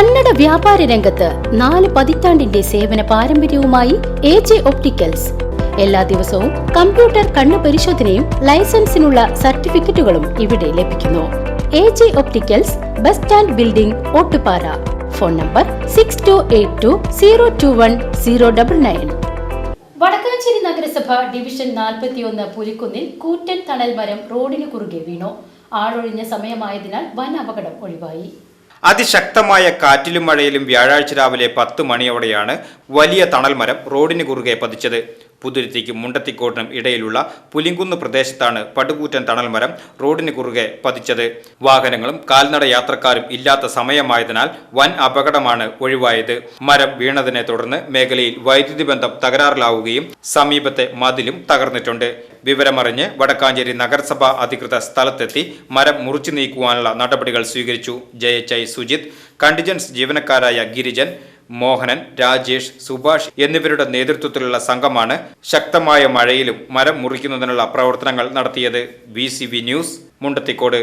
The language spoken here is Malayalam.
കന്നഡ വ്യാപാര രംഗത്ത് നാല് പതിറ്റാണ്ടിന്റെ സേവന പാരമ്പര്യവുമായി എ ജെ ഒപ്റ്റിക്കൽസ്. എല്ലാ ദിവസവും കമ്പ്യൂട്ടർ കണ്ണു പരിശോധനയും ലൈസൻസിനുള്ള സർട്ടിഫിക്കറ്റുകളും ഇവിടെ ലഭിക്കുന്നു. A J opticals bus stand building Ottupara. Phone number six two eight two zero two one zero double nine Vadakkanchery നഗരസഭ ഡിവിഷൻ നാൽപ്പത്തിയൊന്ന് പുലിക്കുന്നിൽ കൂറ്റൻ തണൽ മരം റോഡിന് കുറുകെ വീണു. ആളൊഴിഞ്ഞ സമയമായതിനാൽ വൻ അപകടം ഒഴിവായി. അതിശക്തമായ കാറ്റിലും മഴയിലും വ്യാഴാഴ്ച രാവിലെ പത്ത് മണിയോടെയാണ് വലിയ തണൽമരം റോഡിന് കുറുകെ പതിച്ചത്. പുതുരുത്തിക്കും മുണ്ടത്തിക്കോട്ടിനും ഇടയിലുള്ള പുലിങ്കുന്ന് പ്രദേശത്താണ് പടുകൂറ്റൻ തണൽമരം റോഡിന് കുറുകെ പതിച്ചത്. വാഹനങ്ങളും കാൽനട യാത്രക്കാരും ഇല്ലാത്ത സമയമായതിനാൽ വൻ അപകടമാണ് ഒഴിവായത്. മരം വീണതിനെ തുടർന്ന് മേഖലയിൽ വൈദ്യുതി ബന്ധം തകരാറിലാവുകയും സമീപത്തെ മതിലും തകർന്നിട്ടുണ്ട്. വിവരമറിഞ്ഞ് വടക്കാഞ്ചേരി നഗരസഭ അധികൃതർ സ്ഥലത്തെത്തി മരം മുറിച്ചു നീക്കുവാനുള്ള നടപടികൾ സ്വീകരിച്ചു. ജയച്ചൈ സുജിത് കണ്ടിജൻസ് ജീവനക്കാരായ ഗിരിജൻ മോഹനൻ രാജേഷ് സുഭാഷ് എന്നിവരുടെ നേതൃത്വത്തിലുള്ള സംഘമാണ് ശക്തമായ മഴയിലും മരം മുറിക്കുന്നതിനുള്ള പ്രവർത്തനങ്ങൾ നടത്തിയത്. V news Mundathikode.